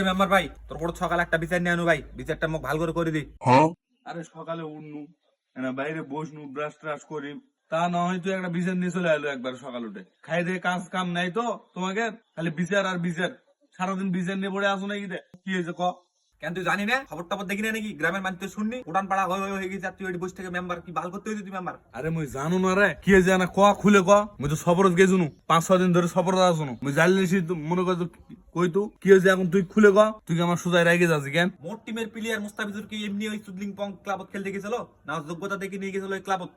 এই মেম্বার ভাই তোর বড় সকালে একটা বিচার নিয়ে আনু ভাই বিচারটা মুখ ভালো করে করে দি। আরে সকালে উঠনু না বাইরে বসনু ব্রাশ ট্রাশ করি তা না হয় তুই একটা বিচার নিয়ে চলে এলো একবার সকাল উঠে। খাই দিয়ে কাজ কাম নাই তো তোমাকে খালি বিচার আর বিচার। সারাদিন বিচার নিয়ে পড়ে আসো নাকি? কি হয়েছে ক? কেন তুই জানি না? খবর টবর দেখি না নাকি? গ্রামের মানুষ তুই শুননি। উড়ান পাড়া হয়ে হয়ে গেছে তুই বসে থেকে মেম্বার কি বাল করতে হয়েছে তুই মেম্বার আরে মুই জানো না রে। কি হয়েছে না ক খুলে ক। মুই তো সফরত গেছুনু পাঁচ ছ দিন ধরে সফরত আসুনু মুই জানলি তো মনে কর কই তু। কি হয়েছে এখন তুই খুলে ক। তুই কি আমার সোজায় রেগে যাচ্ছি কেন? মোট টিমের প্লেয়ার মুস্তাফিজুর কি এমনি ওই সুদলিং পং ক্লাবত খেলতে গেছিল? না যোগ্যতা দেখে নিয়ে গেছিল ওই ক্লাবত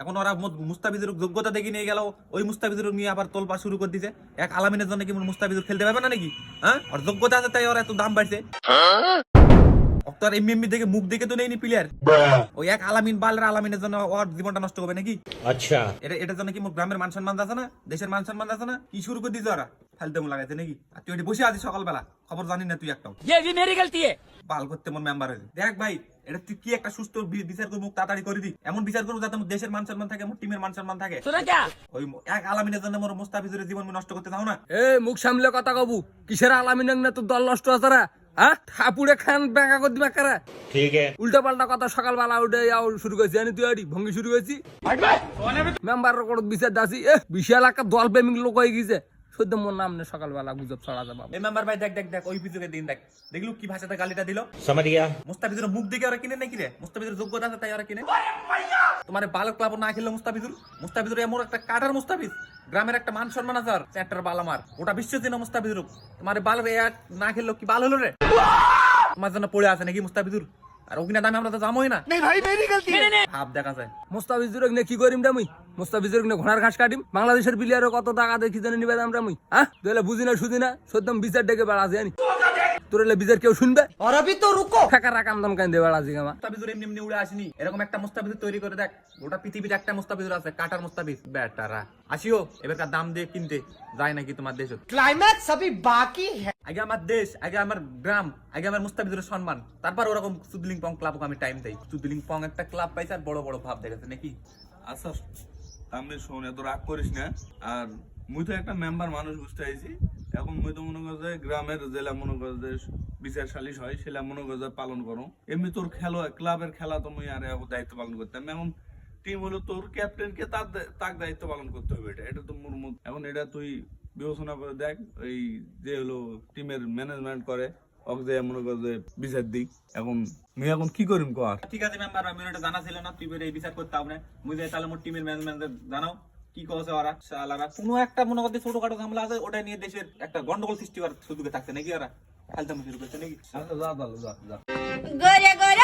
এখন ওরা মুস্তাফিজুর যোগ্যতা দেখি নিয়ে গেল ওই মুস্তাফিজুর নিয়ে আবার তোলপা শুরু করে দিছে। এক আলামিনের জন্য কি মুস্তাফিজুর খেলতে পারবে না নাকি? হ্যাঁ? ওর যোগ্যতা আছে তাই ওর এত দাম বাড়ছে। হ্যাঁ? দেখে মুখ দেখে ওই এক আলামিন জীবনটা নষ্ট নাকি? আচ্ছা। এটা কি গ্রামের আছে না? দেশের মান আছে না? কি শুরু করে দিছে লাগাইছে সকালবেলা। খবর জানি না তুই একটা পাল করতে মন মেম্বার হইলি দেখ ভাই এটা তুই কি একটা সুস্থ বিচার করব তাড়াতাড়ি করে দি। এমন বিচার করব যাতে দেশের মান সম্মান থাকে আমার টিমের মান সম্মান থাকে। ওই এক আলামিনের জন্য মোর মুস্তাফিজের জীবন নষ্ট করতে চাও না? এ মুখ সামলে কথা কবু। কিসের আলামিনের না তোর দল নষ্ট আছে রা? হ্যাঁ? ঠাপুরে খান ব্যাঙ্গা করে দিবা কারা ঠিক উল্টা পাল্টা কথা সকালবেলা উঠে যাও শুরু করেছি। জানি তুই আড়ি ভঙ্গি শুরু করেছি। মেম্বার রেকর্ড বিচার দাসি। এ বিশাল একটা দল প্রেমিক লোক হয়ে গেছে। নাম নে সকালবেলা গুজব ছড়া যাবা মেম্বার ভাই দেখ দেখ দেখ ওই দিন দেখ। দেখলু কি ভাষাতে গালিটা দিল? সামারিয়া। মুস্তাফিজুর মুখ দেখে ওরা কিনে নাকি রে? মুস্তাফিজুর যোগ্যতা আছে তাই ওরা কিনে। তোমার বালক ক্লাব না খেললে মুস্তাফিজুর? মুস্তাফিজুর এমন একটা কাটার মুস্তাফিজ। গ্রামের একটা মান সম্মান আছে আর চ্যাটার বাল আমার। ওটা বিশ্ব দিন মুস্তাফিজুর। তোমার বাল না খেললো কি বাল হলো রে? তোমার জন্য পড়ে আছে নাকি মুস্তাফিজুর? আর ওখানে দামে আমরা তো জামোই না। ভাব দেখা যায় মোস্তাফিজুর নে কি করিম রে মুই? মুস্তাফিজুর নে ঘোড়ার ঘাস কাটিম? বাংলাদেশের প্লেয়ারও কত টাকা দেখি জানি নিবে আমরা মুই? হ্যাঁ? তুই বুঝি না শুধি না? সদ্যম বিচার ডেকে বেড়া জানি। তোর আগে আমার দেশ আগে আমার গ্রাম আগে আমার মুস্তাফিজুরের সম্মান। তারপর ওরকম সুদলিং পং ক্লাবকে আমি টাইম দেই। সুদলিং পং একটা ক্লাব পাইছে আর বড় বড় ভাব দেখেছে নাকি? আচ্ছা সামনে শোন এত রাগ করিস না। আর মুই তো একটা মেম্বার মানুষ বুঝতে চাইছি এখন মুই তো মনে কর যে গ্রামের জেলা মনে কর যে বিচার সালিশ হয় সেটা মনে কর যে পালন করো। এমনি তোর খেলো, ক্লাবের খেলা তো মুই আর দায়িত্ব পালন করতাম এখন টিম হলো তোর ক্যাপ্টেনকে তার তার দায়িত্ব পালন করতে হবে এটা। এটা তো মোর মত- এখন এটা তুই বিবেচনা করে দেখ, এই যে হলো টিমের ম্যানেজমেন্ট করে যে মনে কর যে বিচার দিক। এখন মুই এখন কি করিম কর? ঠিক আছে মেম্বার আমি এটা জানা ছিল না, তুই এই বিচার করতে হবে মুই যাই তাহলে মোর টিমের ম্যানেজমেন্ট জানাও। কি করছে ওরা? শালারা। কোনো একটা মনে করতে ছোটখাটো ঝামেলা আছে ওটা নিয়ে দেশের একটা গন্ডগোল সৃষ্টি করার সুযোগে থাকছে নাকি ওরা? ফালতামি শুরু করছে নাকি? যা যা যা। গরে গরে